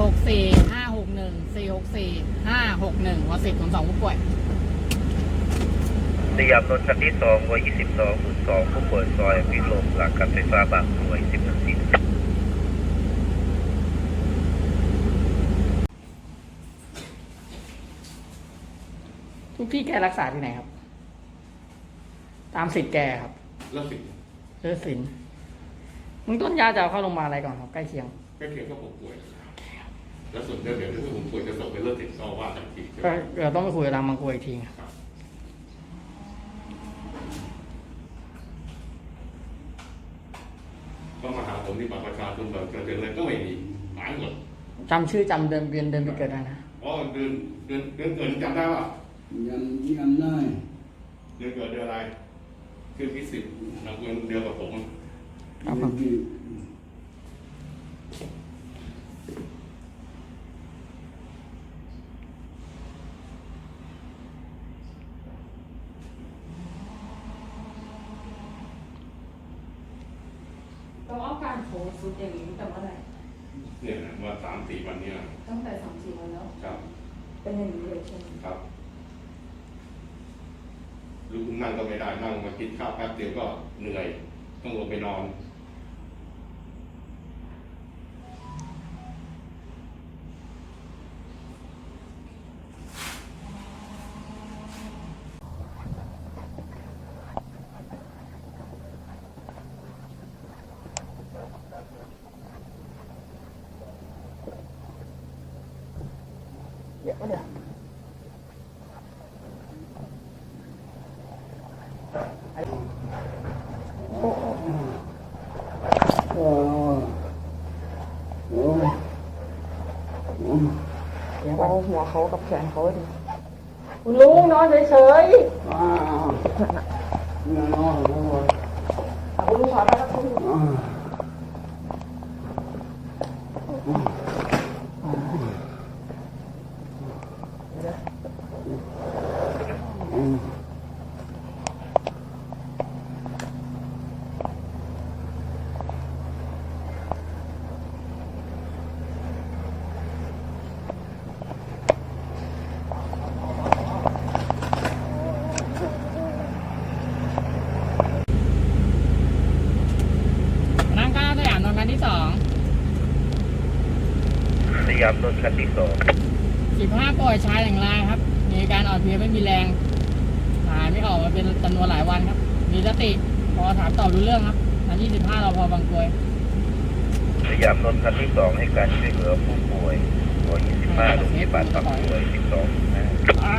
หกสี่ห้าหกหนึ่งสี่หกสี่ห้าหกหนึ่งวสิทธิ์ของสองผู้ป่วยสยามรถคันที่สองวัยยี่สิบสองหมื่นสองผู้ป่วยซอยพิลมหลังการไฟฟ้าบางกรวยสิบนาทีทุกที่แกรักษาที่ไหนครับ ตามสิทธิ์แกครับแล้วสิเลือดสินมึงต้นยาจะเอาเข้าโรงพยาบาลอะไรก่อนครับใกล้เคียง ใกล้เคียงก็ผมป่วย แล้วส่วนเรื่องเดี๋ยวถ้าผมป่วยจะส่งไปเลิกติดต่อว่าทันทีใช่ไหมก็เดี๋ยวต้องไปคุยกับทางบางกรวยอีกทีครับก็มาหาผมที่บัตรประชาชนแบบเกิดอะไรก็ไม่มีหายหมดจำชื่อจำเดือนเดือนเดือนปีเกิดได้นะอ๋อเดือนเดือนเดือนเกิดจำได้ป่ะยังยังได้เดือนเกิดเดือนอะไรคือพิสิทธิ์นามสกุลเดียวกับผมครับผมที่ เราเอาการโผล่สุดอย่างนี้แต่เมื่อไหร่เนี่ยนะว่าสามสี่วันเนี้ยตั้งแต่สามสี่วันแล้ว ครับ เป็นอย่างนี้เลยใช่ไหมครับลุกขึ้นนั่งก็ไม่ได้นั่งมากินข้าวแป๊บเดียวก็เหนื่อย ต้องลงไปนอน เดี๋ยวเดี๋ยวโอ้โอ้โอ้เดี๋ยวเอาหัวเขากับแขนเขาดิคุณลุงนอนเฉย อ้าวนี่น้องโอ้ ๆคุณลุงขอไปครับคุณลุง อ้าวอืม นั่งก้าวสยามนนท์กันที่สอง ส ยามรถคันที่สองสิบห้าป่วยชายอย่างไรครับ มีอาการอ่อนเพลียไม่มีแรงหายไม่ออกมาเป็นจำนวนหลายวันครับ มีสติพอถามตอบรู้เรื่องครับอันยี่สิบห้าเราพอบางกรวยสยามรถคันที่สองให้การช่วยเหลือผู้ป่วยวัยยี่สิบห้าโรงพยาบาลบางกรวยสิบสองนะอ่า